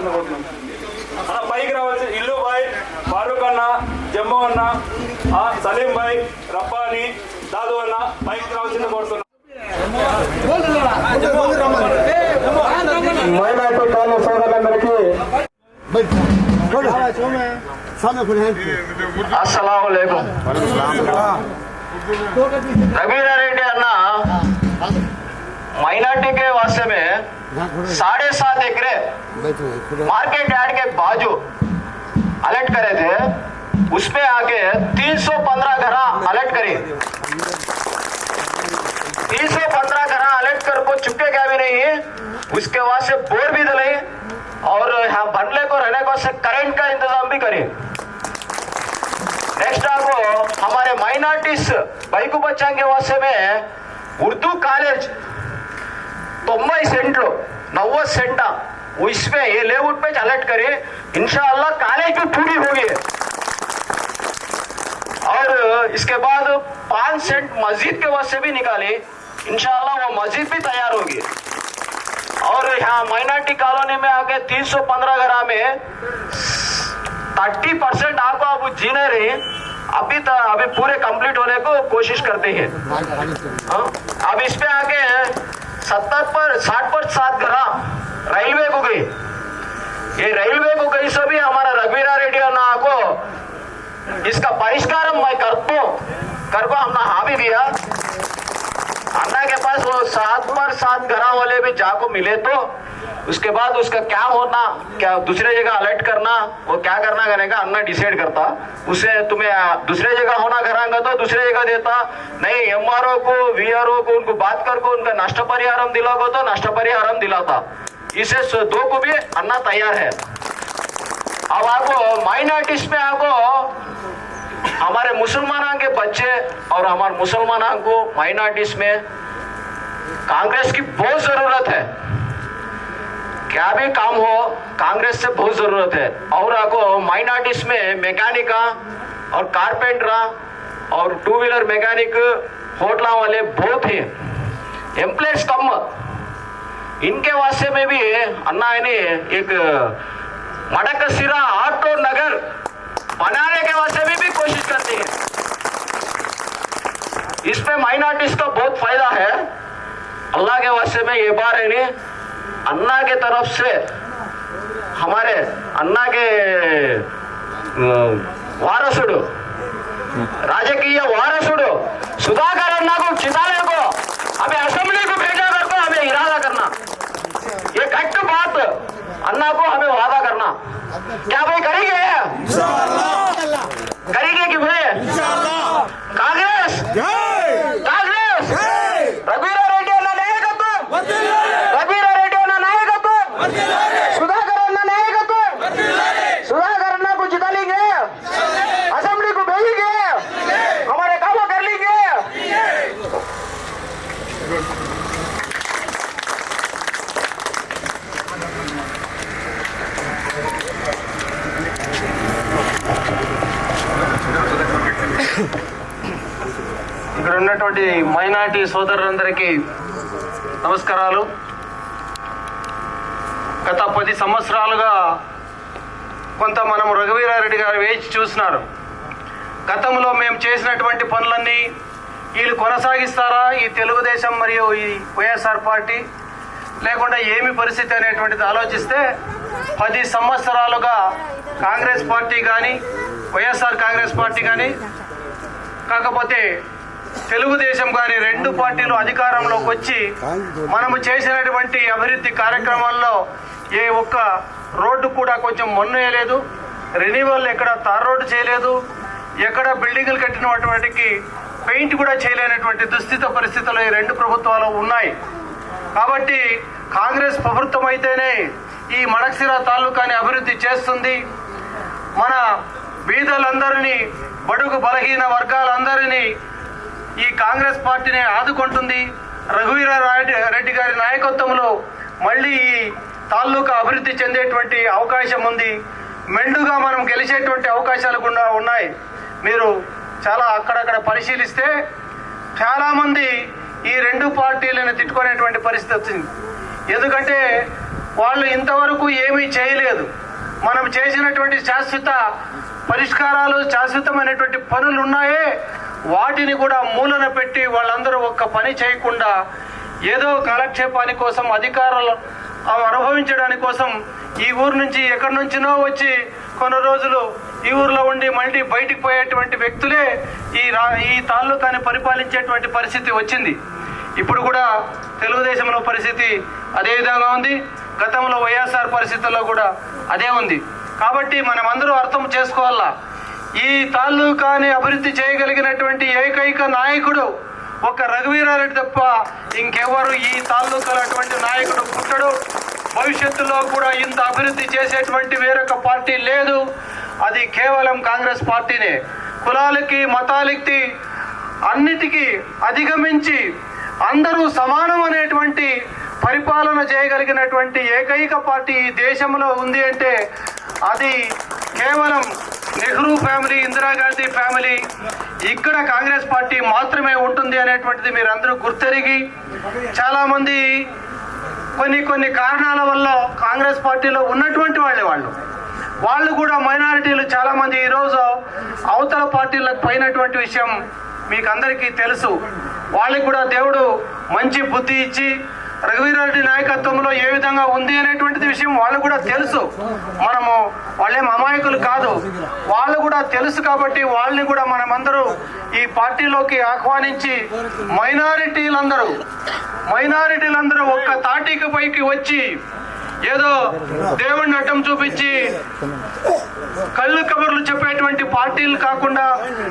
రావాల్సిన పోతుంది అన్న పైకి రావాల్సిన ఇల్లు బాయ్ ఫారూక్ అన్న జమ్మో అన్న సలీం బాయ్ రబ్బాని దాదు అన్న పైకి రావాల్సింది కోరుతున్నా మైనార్టీ కాలనీ సోదరులందరికీ రవీనారెడ్డి అన్న మైనార్టీకే వాస్తవమే. साढ़े सात एकड़े मार्केट यार्ड के बाजू अलर्ट करे थे। उसमें आके 315 घर अलर्ट करी। 315 घर अलर्ट कर को चुपके क्या भी नहीं उसके बाद से बोर भी दिलाई और यहाँ बनले को रहने को से करंट का इंतज़ाम भी करें। नेक्स्ट आपको हमारे माइनॉरिटीज बैकू बच्चा के वास्ते में उर्दू कॉलेज तोंबई सेंट नव्वद सेंट इसमें ये लेआउट पे अलर्ट करे इंशाल्लाह कॉलेज भी पूरी होगी और इसके बाद पाँच सेंट मस्जिद के वास्ते भी निकाले इंशाल्लाह वो मस्जिद भी तैयार होगी और यहाँ माइनॉरिटी कॉलोनी में आके 315 ग्राम में थर्टी परसेंट आपको अब जीने रहे अभी तो अभी पूरे कंप्लीट होने को कोशिश करते हाँ? अब इस पे आके सत्तर पर, साठ पर सात ग्राम रेलवे को गई। ये रेलवे को गई से भी हमारा रघुवीरा रेड्डी ना को इसका परिष्कार मैं करता हूँ। कर को हमने हाँ भी दिया अन्ना के पास वो सात पर सात घरा वाले भी जाको मिले तो उसके बाद उसका क्या होना, क्या दूसरे जगह अलर्ट करना, वो क्या करना करने का अन्ना डिसाइड करता। उसे तुम्हें दूसरे जगह होना करांगा तो दूसरे जगह देता। नहीं, एमआरओ को वी आर ओ को, उनको बात कर को उनका नष्ट परिहारम दिलाओ तो नष्ट परिहारम दिलाता। इसे दो को भी अन्ना तैयार है। अब आपको माइनॉरिटीज में आपको हमारे मुसलमानों के बच्चे और हमारे मुसलमानों को माइनॉरिटीज में कांग्रेस की बहुत ज़रूरत है। क्या भी काम हो, कांग्रेस से बहुत ज़रूरत है। और आपको माइनॉरिटीज में मैकेनिका और कारपेंटरा और टू व्हीलर मैकेनिक होटला वाले बहुत ही। एम्प्लॉयज़ कम। इनके वास्ते में भी अन्ना ने एक मडक सिरा ऑटो नगर बनाने के वास्ते भी, भी कोशिश करती है। इसमें माइनॉरिटीज का बहुत फ़ायदा है। अल्लाह के वास्ते में ये बार है अन्ना के तरफ़ से हमारे अन्ना के वारसुड़ राजकीय वारसुड़ सुधाकर अन्ना को చిదాలే को अभी असेंबली को भेजा करता हमें इरादा करना। ये कट्ट बात अन्ना को हमें वादा करना। क्या भाई करेंगे? करेंगे कि भाई? कांग्रेस? ఉన్నటువంటి మైనార్టీ సోదరులందరికీ నమస్కారాలు. గత పది సంవత్సరాలుగా కొంత మనం రఘువీరారెడ్డి గారు వేచి చూసినారు. గతంలో మేము చేసినటువంటి పనులన్నీ వీళ్ళు కొనసాగిస్తారా? ఈ తెలుగుదేశం మరియు ఈ వైఎస్ఆర్ పార్టీ లేకుండా ఏమి పరిస్థితి అనేటువంటిది ఆలోచిస్తే పది సంవత్సరాలుగా కాంగ్రెస్ పార్టీ కానీ వైఎస్ఆర్ కాంగ్రెస్ పార్టీ కానీ కాకపోతే తెలుగుదేశం కానీ రెండు పార్టీలు అధికారంలోకి వచ్చి మనము చేసినటువంటి అభివృద్ధి కార్యక్రమాల్లో ఏ ఒక్క రోడ్డు కూడా కొంచెం మొన్నేయలేదు. రెన్యువల్ ఎక్కడ తార్ రోడ్డు చేయలేదు. ఎక్కడ బిల్డింగులు కట్టినటువంటికి పెయింట్ కూడా చేయలేనటువంటి దుస్థిత పరిస్థితులు ఈ రెండు ప్రభుత్వాలు ఉన్నాయి. కాబట్టి కాంగ్రెస్ ప్రభుత్వం అయితేనే ఈ మడక్సిర తాలూకాని అభివృద్ధి చేస్తుంది. మన బీదలందరినీ బడుగు బలహీన వర్గాలందరినీ ఈ కాంగ్రెస్ పార్టీని ఆదుకుంటుంది. రఘువీర రెడ్డి రెడ్డి గారి నాయకత్వంలో మళ్ళీ ఈ తాలూకా అభివృద్ధి చెందేటువంటి అవకాశం ఉంది. మెండుగా మనం గెలిచేటువంటి అవకాశాలు కూడా ఉన్నాయి. మీరు చాలా అక్కడక్కడ పరిశీలిస్తే చాలామంది ఈ రెండు పార్టీలను తిట్టుకునేటువంటి పరిస్థితి వచ్చింది. ఎందుకంటే వాళ్ళు ఇంతవరకు ఏమీ చేయలేదు. మనం చేసినటువంటి శాశ్వత పరిష్కారాలు శాశ్వతమైనటువంటి పనులు ఉన్నాయే వాటిని కూడా మూలన పెట్టి వాళ్ళందరూ ఒక్క పని చేయకుండా ఏదో కాలక్షేపాని కోసం అధికారాలు అనుభవించడానికి కోసం ఈ ఊరు నుంచి ఎక్కడి నుంచినో వచ్చి కొన్ని రోజులు ఈ ఊర్లో ఉండి మళ్ళీ బయటికి పోయేటువంటి వ్యక్తులే ఈ రా ఈ తాలూకాని పరిపాలించేటువంటి పరిస్థితి వచ్చింది. ఇప్పుడు కూడా తెలుగుదేశంలో పరిస్థితి అదే విధంగా ఉంది. గతంలో వైఎస్ఆర్ పరిస్థితుల్లో కూడా అదే ఉంది. కాబట్టి మనం అందరూ అర్థం చేసుకోవాలా? ఈ తాలూకాని అభివృద్ధి చేయగలిగినటువంటి ఏకైక నాయకుడు ఒక రఘువీరారెడ్డి తప్ప ఇంకెవరు ఈ తాలూకాలో అటువంటి నాయకుడు పుట్టడు. భవిష్యత్తులో కూడా ఇంత అభివృద్ధి చేసేటువంటి వేరొక పార్టీ లేదు. అది కేవలం కాంగ్రెస్ పార్టీనే. కులాలకి మతాలకి అన్నిటికీ అధిగమించి అందరూ సమానం అనేటువంటి పరిపాలన చేయగలిగినటువంటి ఏకైక పార్టీ ఈ దేశంలో ఉంది అంటే అది కేవలం నెహ్రూ ఫ్యామిలీ ఇందిరాగాంధీ ఫ్యామిలీ ఇక్కడ కాంగ్రెస్ పార్టీ మాత్రమే ఉంటుంది అనేటువంటిది మీరందరూ గుర్తెరిగి చాలామంది కొన్ని కొన్ని కారణాల వల్ల కాంగ్రెస్ పార్టీలో ఉన్నటువంటి వాళ్ళే వాళ్ళు. వాళ్ళు కూడా మైనారిటీలు చాలామంది ఈరోజు అవతల పార్టీలకు పోయినటువంటి విషయం మీకు అందరికీ తెలుసు. వాళ్ళకి కూడా దేవుడు మంచి బుద్ధి ఇచ్చి రఘువీరెడ్డి నాయకత్వంలో ఏ విధంగా ఉంది అనేటువంటిది విషయం వాళ్ళు కూడా తెలుసు. మనము వాళ్ళేం అమాయకులు కాదు. వాళ్ళు కూడా తెలుసు కాబట్టి వాళ్ళని కూడా మనమందరూ ఈ పార్టీలోకి ఆహ్వానించి మైనారిటీలందరూ మైనారిటీలందరూ ఒక్క తాటికి పైకి వచ్చి ఏదో దేవుడిని అడ్డం చూపించి కళ్ళు కబుర్లు చెప్పేటువంటి పార్టీలు కాకుండా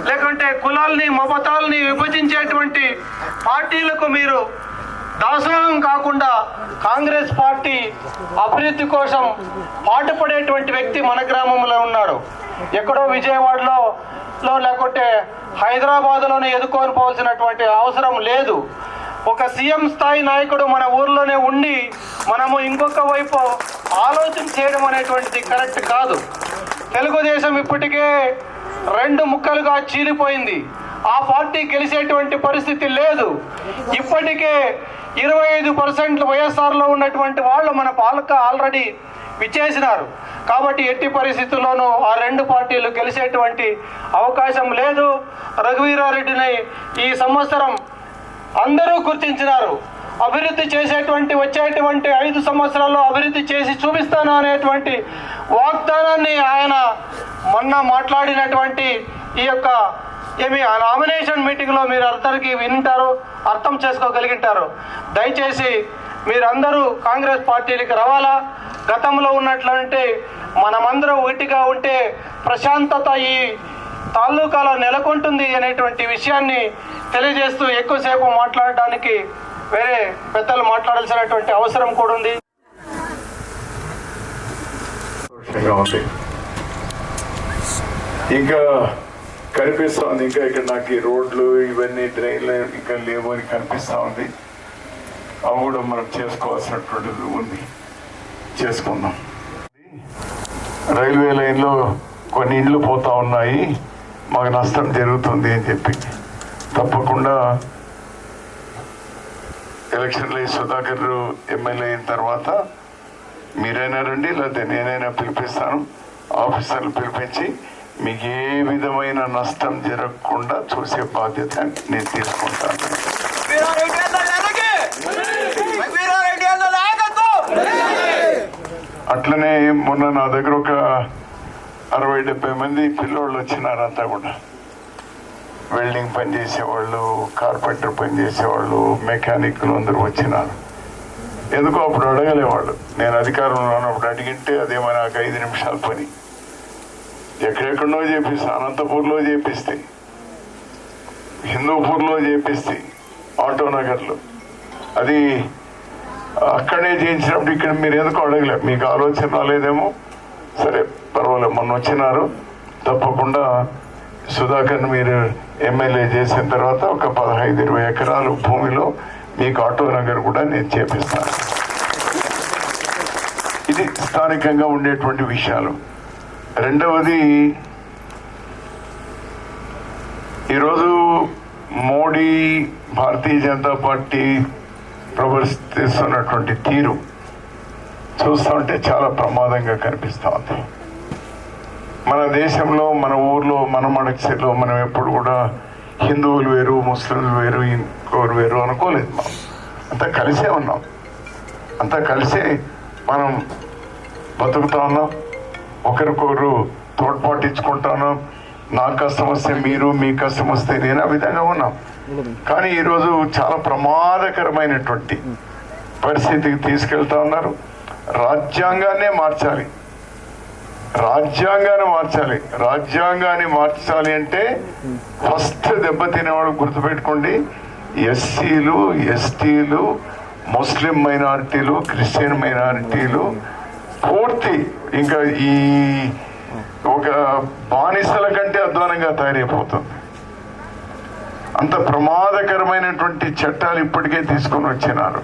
లేకుంటే కులాల్ని మమతాల్ని విభజించేటువంటి పార్టీలకు మీరు దాసోహం కాకుండా కాంగ్రెస్ పార్టీ అభివృద్ధి కోసం పాటుపడేటువంటి వ్యక్తి మన గ్రామంలో ఉన్నాడు. ఎక్కడో విజయవాడలో లో లేకుంటే హైదరాబాద్లోనే ఎదుర్కొని పోవాల్సినటువంటి అవసరం లేదు. ఒక సీఎం స్థాయి నాయకుడు మన ఊర్లోనే ఉండి మనము ఇంకొక వైపు ఆలోచన చేయడం అనేటువంటిది కరెక్ట్ కాదు. తెలుగుదేశం ఇప్పటికే రెండు ముక్కలుగా చీలిపోయింది. ఆ పార్టీ గెలిచేటువంటి పరిస్థితి లేదు. ఇప్పటికే ఇరవై ఐదు పర్సెంట్ వైఎస్ఆర్లో ఉన్నటువంటి వాళ్ళు మన పాలక ఆల్రెడీ విచ్చేసినారు. కాబట్టి ఎట్టి పరిస్థితుల్లోనూ ఆ రెండు పార్టీలు గెలిచేటువంటి అవకాశం లేదు. రఘువీరారెడ్డిని ఈ సంవత్సరం అందరూ గుర్తించినారు. అభివృద్ధి చేసేటువంటి వచ్చేటువంటి ఐదు సంవత్సరాల్లో అభివృద్ధి చేసి చూపిస్తాను అనేటువంటి వాగ్దానాన్ని ఆయన మొన్న మాట్లాడినటువంటి ఈ యొక్క ఏమి ఆ నామినేషన్ మీటింగ్లో మీరు అందరికీ వింటారు అర్థం చేసుకోగలిగింటారు. దయచేసి మీరందరూ కాంగ్రెస్ పార్టీలకు రావాలా? గతంలో ఉన్నట్లంటే మనమందరం ఒకటిగా ఉంటే ప్రశాంతత ఈ తాలూకాలో నెలకొంటుంది అనేటువంటి విషయాన్ని తెలియజేస్తూ ఎక్కువసేపు మాట్లాడడానికి వేరే పెద్దలు మాట్లాడాల్సినటువంటి అవసరం కూడా ఉంది. ఇంకా కనిపిస్తూ ఉంది ఇంకా ఇక్కడ నాకు ఈ రోడ్లు ఇవన్నీ డ్రైన్లు ఇంకా లేవు అని కనిపిస్తూ ఉంది. అవి కూడా మనం చేసుకోవాల్సినటువంటిది ఉంది. చేసుకుందాం. రైల్వే లైన్లో కొన్ని ఇండ్లు పోతా ఉన్నాయి. మాకు నష్టం జరుగుతుంది అని చెప్పి. తప్పకుండా ఎలక్షన్లో ఈ సుధాకర్ ఎమ్మెల్యే అయిన తర్వాత మీరైనా రండి లేకపోతే నేనైనా పిలిపిస్తాను. ఆఫీసర్లు పిలిపించి మీకు ఏ విధమైన నష్టం జరగకుండా చూసే బాధ్యత నేను తీసుకుంటాను. అట్లనే మొన్న నా దగ్గర ఒక అరవై డెబ్బై మంది పిల్లోళ్ళు వచ్చినారంతా కూడా. వెల్డింగ్ పని చేసేవాళ్ళు కార్పెంటర్ పని చేసేవాళ్ళు మెకానిక్లు అందరూ వచ్చినారు. ఎందుకో అప్పుడు అడగలేవాళ్ళు. నేను అధికారంలో ఉన్నప్పుడు అడిగింటే అదేమో నాకు ఐదు నిమిషాల పని. ఎక్కడెక్కడో చేపిస్తే అనంతపూర్లో చేపిస్తే హిందూపూర్లో చేపిస్తే ఆటోనగర్లో. అది అక్కడే చేయించినప్పుడు ఇక్కడ మీరు ఎందుకు అడగలేదు మీకు ఆలోచన రాలేదేమో సరే పర్వాలేదు మొన్న వచ్చినారు. తప్పకుండా సుధాకర్ మీరు ఎమ్మెల్యే చేసిన తర్వాత ఒక పదహైదు ఇరవై ఎకరాలు భూమిలో మీకు ఆటో నగర్ కూడా నేను చేపిస్తాను. ఇది స్థానికంగా ఉండేటువంటి విషయాలు. రెండవది ఈరోజు మోడీ భారతీయ జనతా పార్టీ ప్రవర్తిస్తున్నటువంటి తీరు చూస్తుంటే చాలా ప్రమాదంగా కనిపిస్తూ ఉంది. మన దేశంలో మన ఊర్లో మన మడక్సిలో మనం ఎప్పుడు కూడా హిందువులు వేరు ముస్లింలు వేరు ఇంకోరు వేరు అనుకోలేదు మనం. అంతా కలిసే ఉన్నాం. అంతా కలిసే మనం బతుకుతా ఉన్నాం. ఒకరికొకరు తోడ్పాటించుకుంటాను నా కష్టం వస్తే మీరు మీ కష్టం వస్తే నేను ఆ విధంగా ఉన్నాం. కానీ ఈరోజు చాలా ప్రమాదకరమైనటువంటి పరిస్థితికి తీసుకెళ్తా ఉన్నారు. రాజ్యాంగాన్నే మార్చాలి. రాజ్యాంగాన్ని మార్చాలి. రాజ్యాంగాన్ని మార్చాలి అంటే ఫస్ట్ దెబ్బతినేవాడు గుర్తుపెట్టుకోండి. ఎస్సీలు ఎస్టీలు ముస్లిం మైనారిటీలు క్రిస్టియన్ మైనారిటీలు పూర్తి ఇంకా ఈ ఒక బానిసల కంటే అధ్వానంగా తయారైపోతుంది. అంత ప్రమాదకరమైనటువంటి చట్టాలు ఇప్పటికే తీసుకొని వచ్చినారు.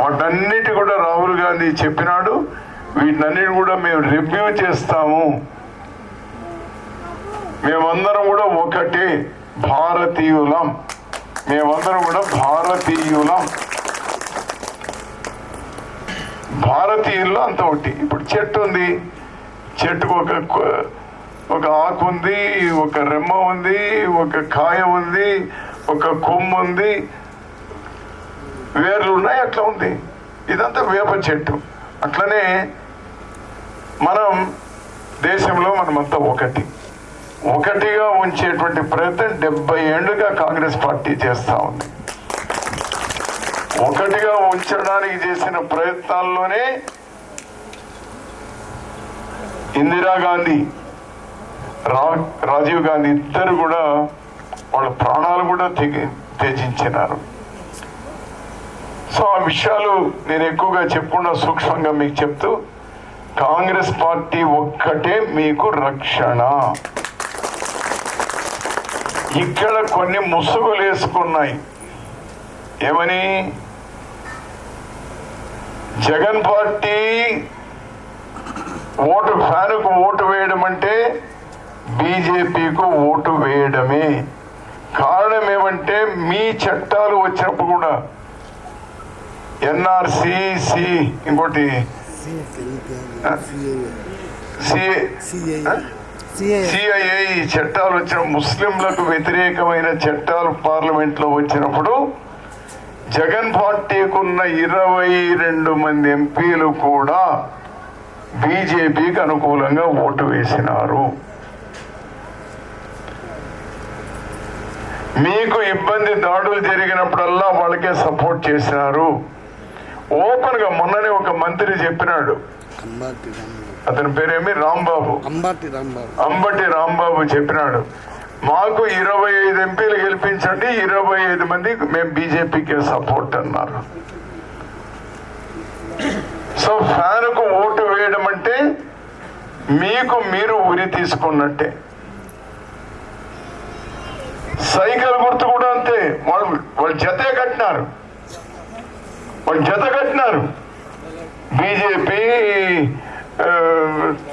వాటన్నిటి కూడా రాహుల్ గాంధీ చెప్పినాడు. వీటన్నిటి కూడా మేము రివ్యూ చేస్తాము. మేమందరం కూడా ఒకటే భారతీయులం. మేమందరం కూడా భారతీయులం. భారతీయుల్లో అంత ఒకటి. ఇప్పుడు చెట్టు ఉంది. చెట్టుకు ఒక ఒక ఆకు ఉంది ఒక రెమ్మ ఉంది ఒక కాయ ఉంది ఒక కొమ్ము ఉంది. వేర్లు ఉన్నాయి అట్లా ఉంది. ఇదంతా వేప చెట్టు. అట్లనే మనం దేశంలో మనమంతా ఒకటి. ఒకటిగా ఉంచేటువంటి ప్రయత్నం డెబ్బై ఏళ్ళుగా కాంగ్రెస్ పార్టీ చేస్తూ ఉంది. ఒకటిగా ఉంచడానికి చేసిన ప్రయత్నాల్లోనే ఇందిరాగాంధీ రా రాజీవ్ గాంధీ ఇద్దరు కూడా వాళ్ళ ప్రాణాలు కూడా తెగి త్యజించినారు. సో ఆ విషయాలు నేను ఎక్కువగా చెప్పకుండా సూక్ష్మంగా మీకు చెప్తూ కాంగ్రెస్ పార్టీ ఒక్కటే మీకు రక్షణ. ఇక్కడ కొన్ని ముసుగులు వేసుకున్నాయి ఏమని? జగన్ పార్టీ ఓటు ఫ్యాన్కు ఓటు వేయడం అంటే బీజేపీకు ఓటు వేయడమే. కారణం ఏమంటే మీ చట్టాలు వచ్చినప్పుడు కూడా ఎన్ఆర్సి సి ఇంకోటి సిఐఏ ఈ చట్టాలు వచ్చిన ముస్లింలకు వ్యతిరేకమైన చట్టాలు పార్లమెంట్లో వచ్చినప్పుడు జగన్ పార్టీకున్న ఇరవై రెండు మంది ఎంపీలు కూడా బీజేపీకి అనుకూలంగా ఓటు వేసినారు. మీకు ఇబ్బంది దాడులు జరిగినప్పుడల్లా వాళ్ళకే సపోర్ట్ చేసినారు ఓపెన్గా మొన్ననే ఒక మంత్రి చెప్పినాడు. అతని పేరేమి? రాంబాబు. అంబటి రాంబాబు చెప్పినాడు. మాకు ఇరవై ఐదు ఎంపీలు గెలిపించండి ఇరవై ఐదు మంది మేము బీజేపీకే సపోర్ట్ అన్నారు. సో ఫ్యాన్కు ఓటు వేయడం అంటే మీకు మీరు ఉరి తీసుకున్నట్టే. సైకిల్ గుర్తు కూడా అంతే. వాళ్ళు వాళ్ళు జతే కట్టినారు. వాళ్ళు జత కట్టినారు. బీజేపీ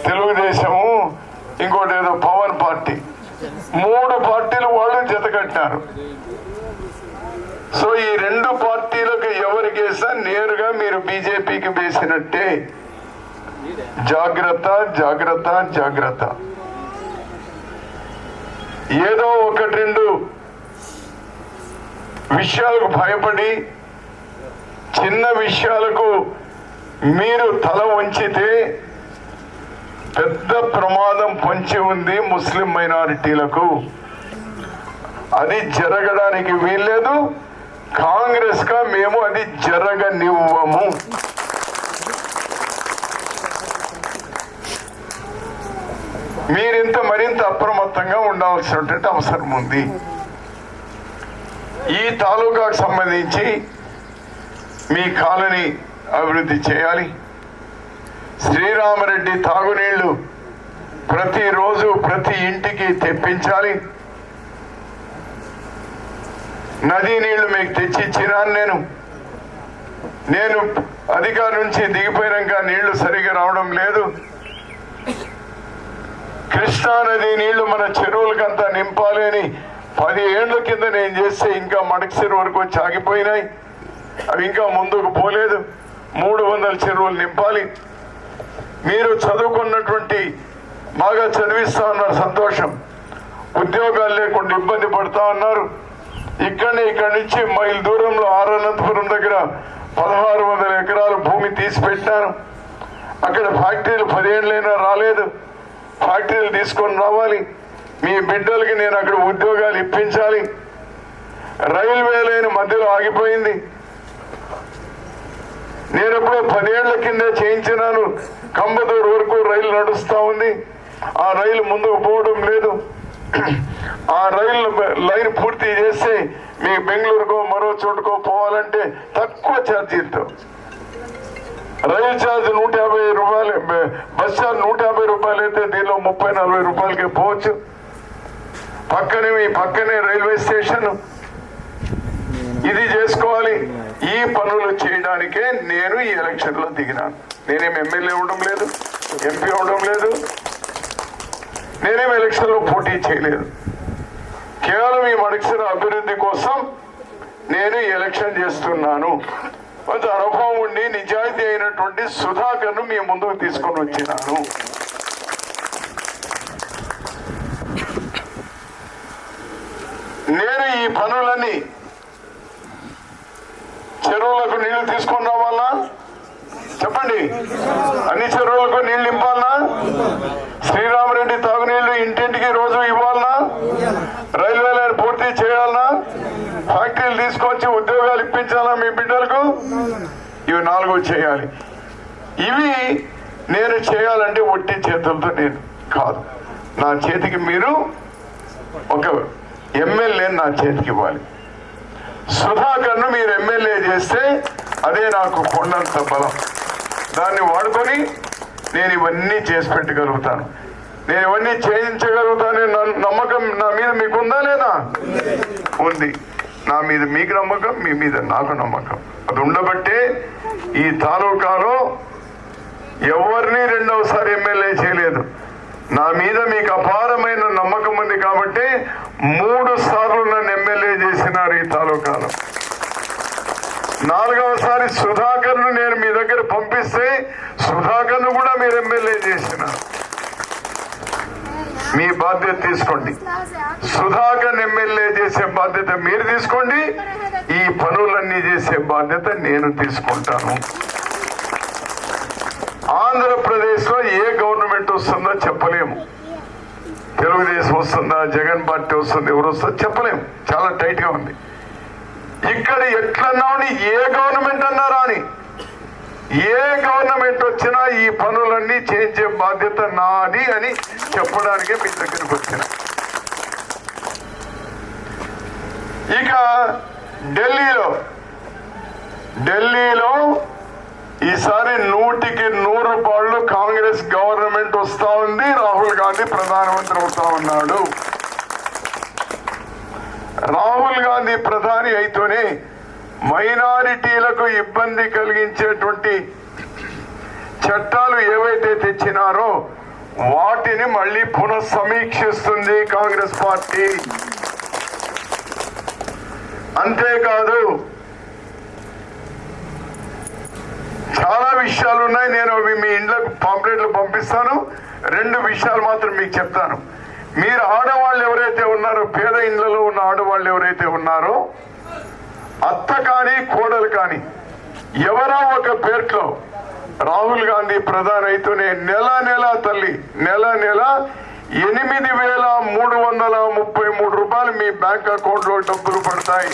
తెలుగుదేశము ఇంకోటి ఏదో పవన్ పార్టీ. మూడు పార్టీలు వాళ్ళు జతకట్టినారు సో ఈ రెండు పార్టీలకు ఎవరికేసా నేరుగా మీరు బీజేపీకి వేసినట్టే. జాగ్రత్త జాగ్రత్త జాగ్రత్త. ఏదో ఒకటి రెండు విషయాలకు భయపడి చిన్న విషయాలకు మీరు తల వంచితే పెద్ద ప్రమాదం పొంచి ఉంది ముస్లిం మైనారిటీలకు. అది జరగడానికి వీల్లేదు. కాంగ్రెస్గా మేము అది జరగనివ్వము. మీరింత మరింత అప్రమత్తంగా ఉండాల్సినటువంటి అవసరం ఉంది. ఈ తాలూకాకు సంబంధించి మీ కాలనీ అభివృద్ధి చేయాలి. శ్రీరామరెడ్డి తాగునీళ్ళు ప్రతిరోజు ప్రతి ఇంటికి తెప్పించాలి. నదీ నీళ్ళు మీకు తెచ్చిచ్చినా నేను. నేను అధికారం నుంచి దిగిపోయాక నీళ్ళు సరిగా రావడం లేదు. కృష్ణా నది నీళ్ళు మన చెరువులకంతా నింపాలి అని పది ఏళ్ళ కింద నేను చేస్తే ఇంకా మడకసిరి వరకు వచ్చి ఆగిపోయినాయి. అవి ఇంకా ముందుకు పోలేదు. మూడు వందల చెరువులు నింపాలి. మీరు చదువుకున్నటువంటి బాగా చదివిస్తా ఉన్నారు సంతోషం. ఉద్యోగాలు లేకుండా ఇబ్బంది పడతా ఉన్నారు. ఇక్కడనే ఇక్కడి నుంచి మైల్ దూరంలో ఆరనంతపురం దగ్గర పదహారు వందల ఎకరాల భూమి తీసి పెట్టాను అక్కడ ఫ్యాక్టరీలు పదిహేనులైనా రాలేదు. ఫ్యాక్టరీలు తీసుకొని రావాలి. మీ బిడ్డలకి నేను అక్కడ ఉద్యోగాలు ఇప్పించాలి. రైల్వే లైన్ మధ్యలో ఆగిపోయింది. నేను ఎప్పుడో పదేళ్ళ కింద చేయించినాను. కంబదూరు వరకు రైలు నడుస్తూ ఉంది. ఆ రైలు ముందుకు పోవడం లేదు. ఆ రైలు లైన్ పూర్తి చేస్తే మీ బెంగళూరుకో మరో చోటుకో పోవాలంటే తక్కువ ఛార్జీలతో రైలు ఛార్జ్ నూట యాభై రూపాయలు బస్ ఛార్జ్ నూట యాభై రూపాయలు అయితే దీనిలో ముప్పై నలభై రూపాయలకే పోవచ్చు. పక్కనే మీ పక్కనే రైల్వే స్టేషన్. ఇది చేసుకోవాలి. ఈ పనులు చేయడానికే నేను ఈ ఎలక్షన్లో దిగినాను. నేనేం ఎమ్మెల్యే ఉండడం లేదు ఎంపీ ఉండడం లేదు నేనేం ఎలక్షన్లో పోటీ చేయలేదు. కేవలం ఈ మడిక్షర అభివృద్ధి కోసం నేను ఎలక్షన్ చేస్తున్నాను. కొంచెం అనుభవం ఉండి నిజాయితీ అయినటువంటి సుధాకర్ను మీ ముందుకు తీసుకొని వచ్చినాను. నేను ఈ పనులన్నీ చెరువులకు నీళ్ళు తీసుకొని రావాలా? చెప్పండి. అన్ని చెరువులకు నీళ్ళు నింపాలనా శ్రీరామరెడ్డి తాగునీళ్ళు ఇంటింటికి రోజు ఇవ్వాలనా రైల్వే లైన్ పూర్తి చేయాలనా ఫ్యాక్టరీలు తీసుకొచ్చి ఉద్యోగాలు ఇప్పించాలా మీ బిడ్డలకు? ఇవి నాలుగు చేయాలి. ఇవి నేను చేయాలంటే ఒట్టి చేతులతో నేను కాదు. నా చేతికి మీరు ఒక ఎమ్మెల్యే నా చేతికి ఇవ్వాలి. సుధాకర్ను మీరు ఎమ్మెల్యే చేస్తే అదే నాకు కొండంత బలం. దాన్ని వాడుకొని నేను ఇవన్నీ చేసి పెట్టగలుగుతాను. నేను ఇవన్నీ చేయించగలుగుతానని నన్ను- నమ్మకం నా మీద మీకు ఉందా లేదా? ఉంది. నా మీద మీకు నమ్మకం మీ మీద నాకు నమ్మకం. అది ఉండబట్టే ఈ తాలూకాలో ఎవరిని రెండవసారి ఎమ్మెల్యే చేయలేదు. నా మీద మీకు అపారమైన నమ్మకం ఉంది కాబట్టి మూడు సార్లు నన్ను ఎమ్మెల్యే చేసినారు ఈ తాలూకాలో నాలుగవసారి సుధాకర్ను నేను మీ దగ్గర పంపిస్తే సుధాకర్ను కూడా మీరు ఎమ్మెల్యే చేసిన. మీ బాధ్యత తీసుకోండి. సుధాకర్ ఎమ్మెల్యే చేసే బాధ్యత మీరు తీసుకోండి. ఈ పనులన్నీ చేసే బాధ్యత నేను తీసుకుంటాను. ఆంధ్రప్రదేశ్లో ఏ గవర్నమెంట్ వస్తుందో చెప్పలేము. తెలుగుదేశం వస్తుందా? జగన్ పార్టీ వస్తుంది? ఎవరు వస్తుందో చెప్పలేము. చాలా టైట్గా ఉంది. ఇక్కడ ఎట్లన్నా ఏ గవర్నమెంట్ అన్నారా అని ఏ గవర్నమెంట్ వచ్చినా ఈ పనులన్నీ చేయించే బాధ్యత నాది అని చెప్పడానికి మీ దగ్గరికి వచ్చిన. ఇక ఢిల్లీలో ఢిల్లీలో ఈసారి నూటికి నూరు పాళ్ళు కాంగ్రెస్ గవర్నమెంట్ వస్తా ఉంది. రాహుల్ గాంధీ ప్రధానమంత్రి అవుతా ఉన్నాడు. రాహుల్ గాంధీ ప్రధాని అయితేనే మైనారిటీలకు ఇబ్బంది కలిగించేటువంటి చట్టాలు ఏవైతే తెచ్చినారో వాటిని మళ్ళీ పునఃసమీక్షిస్తుంది కాంగ్రెస్ పార్టీ. అంతేకాదు చాలా విషయాలు ఉన్నాయి నేను అవి మీ ఇండ్లకు పాంప్లెట్లు పంపిస్తాను. రెండు విషయాలు మాత్రం మీకు చెప్తాను. మీరు ఆడవాళ్ళు ఎవరైతే ఉన్నారో పేద ఇండ్లలో ఉన్న ఆడవాళ్ళు ఎవరైతే ఉన్నారో అత్త కానీ కోడలు కానీ ఎవరో ఒక పేర్లో రాహుల్ గాంధీ ప్రధాని అయితేనే నెల నెల తల్లి నెల నెల ఎనిమిది వేల మూడు వందల ముప్పై మూడు రూపాయలు మీ బ్యాంక్ అకౌంట్లో డబ్బులు పడతాయి.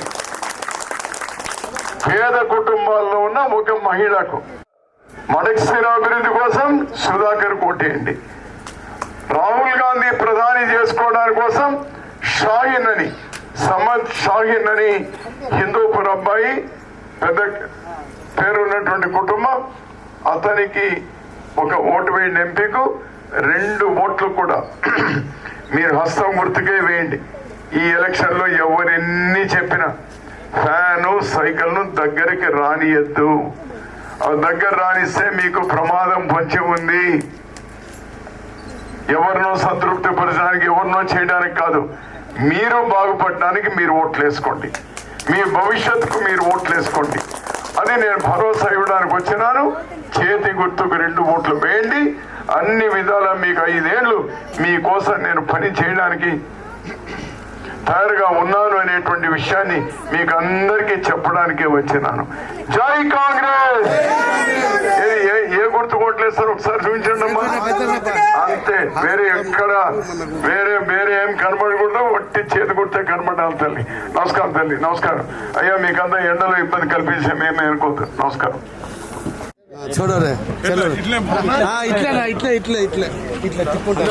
పేద కుటుంబాల్లో ఉన్న ఒక మహిళకు. మడక్సిన అభివృద్ధి కోసం సుధాకర్ కోటేయండి. రాహుల్ గాంధీ ప్రధాని చేసుకోవడానికి కోసం షాహిన్ అని సమద్ షాహిన్ అని హిందూపూర్ అబ్బాయి పెద్ద పేరున్నటువంటి కుటుంబం అతనికి ఒక ఓటు వేయండి ఎంపీకు రెండు ఓట్లు కూడా. మీరు హస్తం గుర్తుకే వేయండి. ఈ ఎలక్షన్లో ఎవరెన్ని చెప్పినా ఫ్యాను సైకిల్ను దగ్గరికి రానియద్దు. ఆ దగ్గర రానిస్తే మీకు ప్రమాదం పొంచి ఉంది. ఎవరినో సంతృప్తి పరచడానికి ఎవరినో చేయడానికి కాదు. మీరు బాగుపడడానికి మీరు ఓట్లు వేసుకోండి. మీ భవిష్యత్తుకు మీరు ఓట్లు వేసుకోండి. అని నేను భరోసా ఇవ్వడానికి వచ్చినాను. చేతి గుర్తుకు రెండు ఓట్లు వేయండి. అన్ని విధాలా మీకు ఐదేళ్ళు మీకోసం నేను పని చేయడానికి తయారుగా ఉన్నాను అనేటువంటి విషయాన్ని మీకు అందరికీ చెప్పడానికే వచ్చినాను. జై కాంగ్రెస్! ఏ- ఏ గుర్తు సార్? ఒకసారి చూపించండి అమ్మా. అంతే వేరే ఎక్కడ వేరే వేరే ఏం కనబడకుండా ఒట్టి చేతి కొడితే కనబడాలి తల్లి. నమస్కారం తల్లి నమస్కారం. అయ్యా మీకంతా ఎండలో ఇబ్బంది కల్పించే మేమే అనుకోద్దు నమస్కారం. చూడరే చలో ఇట్లా. ఇట్లా ఇట్లా ఇట్లా ఇట్లా. ఇట్లా తిప్పుకుంటా